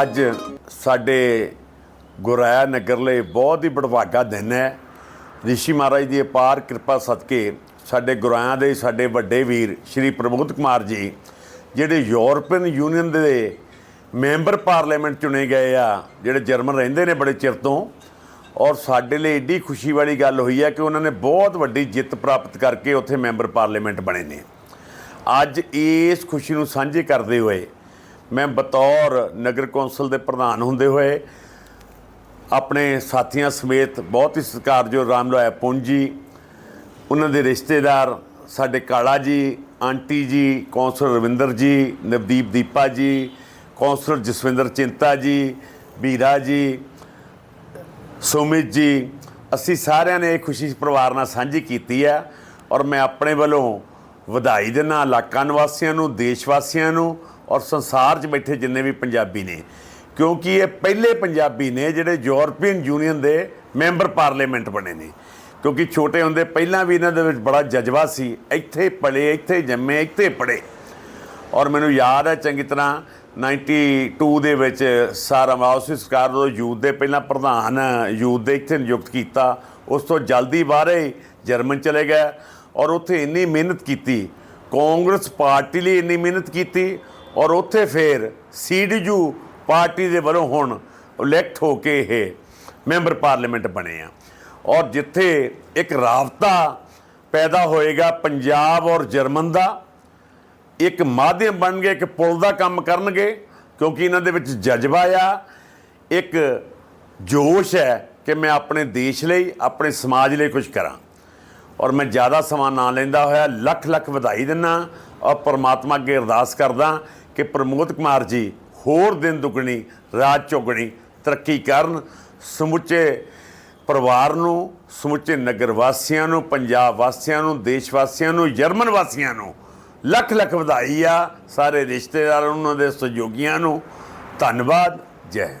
ਅੱਜ ਸਾਡੇ ਗੁਰਾਇਆ ਨਗਰ ਲਈ ਬਹੁਤ ਹੀ ਬੜਵਾਗਾ ਦਿਨ ਹੈ। ਰਿਸ਼ੀ ਮਹਾਰਾਜ ਦੀ ਅਪਾਰ ਕਿਰਪਾ ਸਦਕੇ ਸਾਡੇ ਗੁਰਾਇਆਂ ਦੇ ਸਾਡੇ ਵੱਡੇ ਵੀਰ ਸ਼੍ਰੀ ਪ੍ਰਮੋਦ ਕੁਮਾਰ ਜੀ, ਜਿਹੜੇ ਯੂਰਪੀਅਨ ਯੂਨੀਅਨ ਦੇ ਮੈਂਬਰ ਪਾਰਲੀਮੈਂਟ ਚੁਣੇ ਗਏ ਆ, ਜਿਹੜੇ ਜਰਮਨ ਰਹਿੰਦੇ ਨੇ ਬੜੇ ਚਿਰ ਤੋਂ, ਔਰ ਸਾਡੇ ਲਈ ਏਡੀ ਖੁਸ਼ੀ ਵਾਲੀ ਗੱਲ ਹੋਈ ਹੈ ਕਿ ਉਹਨਾਂ ਨੇ ਬਹੁਤ ਵੱਡੀ ਜਿੱਤ ਪ੍ਰਾਪਤ ਕਰਕੇ ਉੱਥੇ ਮੈਂਬਰ ਪਾਰਲੀਮੈਂਟ ਬਣੇ ਨੇ। ਅੱਜ ਇਸ ਖੁਸ਼ੀ ਨੂੰ ਸਾਂਝੇ ਕਰਦੇ ਹੋਏ ਮੈਂ ਬਤੌਰ ਨਗਰ ਕੌਂਸਲ ਦੇ ਪ੍ਰਧਾਨ ਹੁੰਦੇ ਹੋਏ ਆਪਣੇ ਸਾਥੀਆਂ ਸਮੇਤ ਬਹੁਤ ਹੀ ਸਤਿਕਾਰਯੋਗ ਰਾਮ ਲੋਇਆ ਪੁੰਜੀ ਉਹਨਾਂ ਦੇ ਰਿਸ਼ਤੇਦਾਰ, ਸਾਡੇ ਕਾਲਾ ਜੀ, ਆਂਟੀ ਜੀ, ਕੌਂਸਲਰ ਰਵਿੰਦਰ ਜੀ, ਨਵਦੀਪ ਦੀਪਾ ਜੀ, ਕੌਂਸਲਰ ਜਸਵਿੰਦਰ ਚਿੰਤਾ ਜੀ, ਵੀਰਾ ਜੀ, ਸੁਮਿਤ ਜੀ, ਅਸੀਂ ਸਾਰਿਆਂ ਨੇ ਇਹ ਖੁਸ਼ੀ ਪਰਿਵਾਰ ਨਾਲ ਸਾਂਝੀ ਕੀਤੀ ਹੈ ਔਰ ਮੈਂ ਆਪਣੇ ਵੱਲੋਂ ਵਧਾਈ ਦਿੰਦਾ ਇਲਾਕਾ ਨਿਵਾਸੀਆਂ ਨੂੰ, ਦੇਸ਼ ਵਾਸੀਆਂ ਨੂੰ ਔਰ ਸੰਸਾਰ 'ਚ ਬੈਠੇ ਜਿੰਨੇ ਵੀ ਪੰਜਾਬੀ ਨੇ, ਕਿਉਂਕਿ ਇਹ ਪਹਿਲੇ ਪੰਜਾਬੀ ਨੇ ਜਿਹੜੇ ਯੂਰਪੀਅਨ ਯੂਨੀਅਨ ਦੇ ਮੈਂਬਰ ਪਾਰਲੀਮੈਂਟ ਬਣੇ ਨੇ। ਕਿਉਂਕਿ ਛੋਟੇ ਹੁੰਦੇ ਪਹਿਲਾਂ ਵੀ ਇਹਨਾਂ ਦੇ ਵਿੱਚ ਬੜਾ ਜਜ਼ਬਾ ਸੀ, ਇੱਥੇ ਪਲੇ ਇੱਥੇ ਜੰਮੇ, ਇੱਥੇ ਪੜੇ ਔਰ ਮੈਨੂੰ ਯਾਦ ਹੈ ਚੰਗੀ ਤਰ੍ਹਾਂ 92 ਦੇ ਵਿੱਚ ਸਾਰਾ ਮਾਉਸੀ ਸਰਕਾਰ ਤੋਂ ਯੂਥ ਦੇ ਪਹਿਲਾਂ ਪ੍ਰਧਾਨ ਯੂਥ ਦੇ ਇੱਥੇ ਨਿਯੁਕਤ ਕੀਤਾ, ਉਸ ਤੋਂ ਜਲਦੀ ਬਾਹਰੇ ਜਰਮਨ ਚਲੇ ਗਏ ਔਰ ਉੱਥੇ ਇੰਨੀ ਮਿਹਨਤ ਕੀਤੀ, ਕਾਂਗਰਸ ਪਾਰਟੀ ਲਈ ਇੰਨੀ ਮਿਹਨਤ ਕੀਤੀ ਔਰ ਉੱਥੇ ਫਿਰ ਸੀਡੀਯੂ ਪਾਰਟੀ ਦੇ ਵੱਲੋਂ ਹੁਣ ਇਲੈਕਟ ਹੋ ਕੇ ਇਹ ਮੈਂਬਰ ਪਾਰਲੀਮੈਂਟ ਬਣੇ ਆ। ਔਰ ਜਿੱਥੇ ਇੱਕ ਰਾਬਤਾ ਪੈਦਾ ਹੋਏਗਾ ਪੰਜਾਬ ਔਰ ਜਰਮਨ ਦਾ, ਇੱਕ ਮਾਧਿਅਮ ਬਣ ਬਣਨਗੇ ਇੱਕ ਪੁਲ ਦਾ ਕੰਮ ਕਰਨਗੇ, ਕਿਉਂਕਿ ਇਹਨਾਂ ਦੇ ਵਿੱਚ ਜਜ਼ਬਾ ਆ, ਇੱਕ ਜੋਸ਼ ਹੈ ਕਿ ਮੈਂ ਆਪਣੇ ਦੇਸ਼ ਲਈ, ਆਪਣੇ ਸਮਾਜ ਲਈ ਕੁਝ ਕਰਾਂ। ਔਰ ਮੈਂ ਜ਼ਿਆਦਾ ਸਮਾਂ ਨਾ ਲੈਂਦਾ ਹੋਇਆ ਲੱਖ ਲੱਖ ਵਧਾਈ ਦਿੰਦਾ, ਔਰ ਪਰਮਾਤਮਾ ਅੱਗੇ ਅਰਦਾਸ ਕਰਦਾ ਕਿ ਪ੍ਰਮੋਦ ਕੁਮਾਰ ਜੀ ਹੋਰ ਦਿਨ ਦੁਗਣੀ, ਰਾਤ ਚੌਗਣੀ ਤਰੱਕੀ ਕਰਨ, ਸਮੁੱਚੇ ਪਰਿਵਾਰ ਨੂੰ, ਸਮੁੱਚੇ ਨਗਰ ਵਾਸੀਆਂ ਨੂੰ, ਪੰਜਾਬ ਵਾਸੀਆਂ ਨੂੰ, ਦੇਸ਼ ਵਾਸੀਆਂ ਨੂੰ, ਜਰਮਨ ਵਾਸੀਆਂ ਨੂੰ ਲੱਖ ਲੱਖ ਵਧਾਈ ਆ। ਸਾਰੇ ਰਿਸ਼ਤੇਦਾਰਾਂ, ਉਹਨਾਂ ਦੇ ਸਹਿਯੋਗੀਆਂ ਨੂੰ ਧੰਨਵਾਦ। ਜੈ